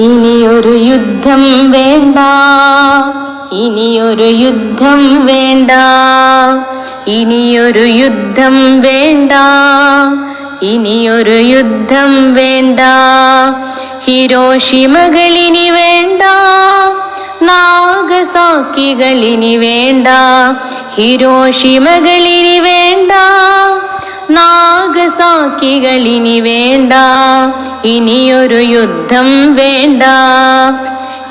ഇനിയൊരു യുദ്ധം വേണ്ട. ഇനിയൊരു യുദ്ധം വേണ്ട. ഇനിയൊരു യുദ്ധം വേണ്ട. ഇനിയൊരു യുദ്ധം വേണ്ട. ഹിരോഷിമകളിനി വേണ്ട. നാഗസാക്കികളിനി വേണ്ട. ഹിരോഷിമകളിനി വേണ്ട. നാഗസാക്കികളിനി വേണ്ട. ഇനിയൊരു യുദ്ധം വേണ്ട.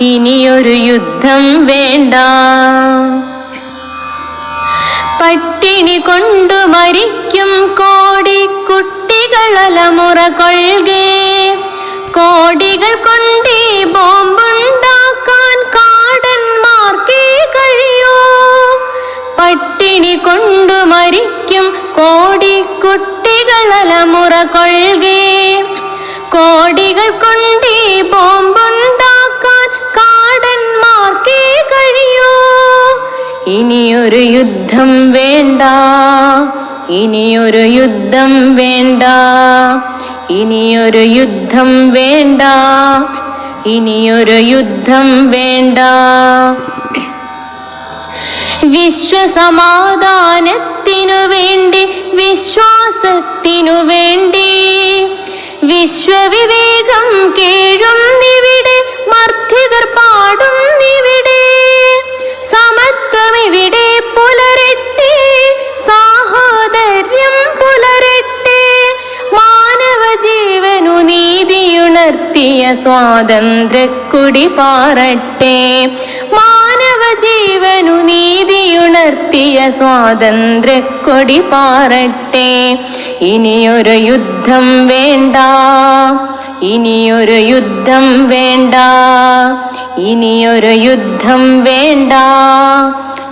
ഇനിയൊരു യുദ്ധം വേണ്ട. പട്ടിണി കൊണ്ടു മരിക്കും കോടി കുട്ടികളലമുറ കൊள்കെ കോടികൾ കൊണ്ടേ ബോംബുണ്ടാക്കാൻ കാടന്മാർക്കേ കഴിയൂ. പട്ടിണി കൊണ്ടു മരിക്കും കോടി കുട്ടികളലമുറ കൊள்കെ കോടികൾ കൊണ്ടേ ബോംബുണ്ടാക്കാൻ കാടന്മാർക്കേ കഴിയൂ. ഇനിയൊരു യുദ്ധം വേണ്ട. ഇനിയൊരു യുദ്ധം വേണ്ട. ഇനിയൊരു യുദ്ധം വേണ്ട. ഇനിയൊരു യുദ്ധം വേണ്ട. വിശ്വസമാധാനത്തിനു വേണ്ടി വിശ്വാസത്തിനു വേണ്ടി. വിശ്വവിവേകം കേഴുന്നിവിടെ മർദ്ദിതർ പാടുന്നിവിടെ. സമത്വമിവിടെ പുലരട്ടെ സാഹോദര്യം പുലരട്ടെ. മാനവ ജീവനു നീതിയുണർത്തിയ സ്വാതന്ത്ര്യക്കുടി പാറട്ടെ. മാനവ ജീവനു നീതിയുണർത്തിയ സ്വാതന്ത്ര്യക്കൊടി പാറട്ടെ. ഇനിയൊരു യുദ്ധം വേണ്ട. ഇനിയൊരു യുദ്ധം വേണ്ട. ഇനിയൊരു യുദ്ധം വേണ്ട.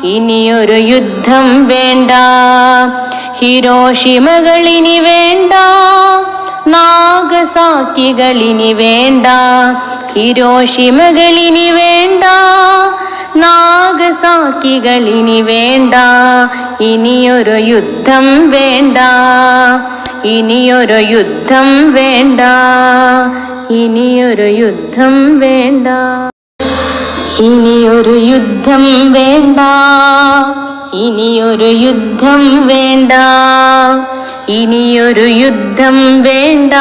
ഇനിയൊരു യുദ്ധം വേണ്ട. ഹിരോഷിമകളിനി വേണ്ട. നാഗസാക്കികളിനി വേണ്ട. ഹിരോഷിമകളിനി വേണ്ട. നാഗസാക്കികളിനി വേണ്ട. ഇനിയൊരു യുദ്ധം വേണ്ട. ഇനിയൊരു യുദ്ധം വേണ്ട. ഇനിയൊരു യുദ്ധം വേണ്ട. ഇനിയൊരു യുദ്ധം വേണ്ട. ഇനിയൊരു യുദ്ധം വേണ്ട. ഇനിയൊരു യുദ്ധം വേണ്ട.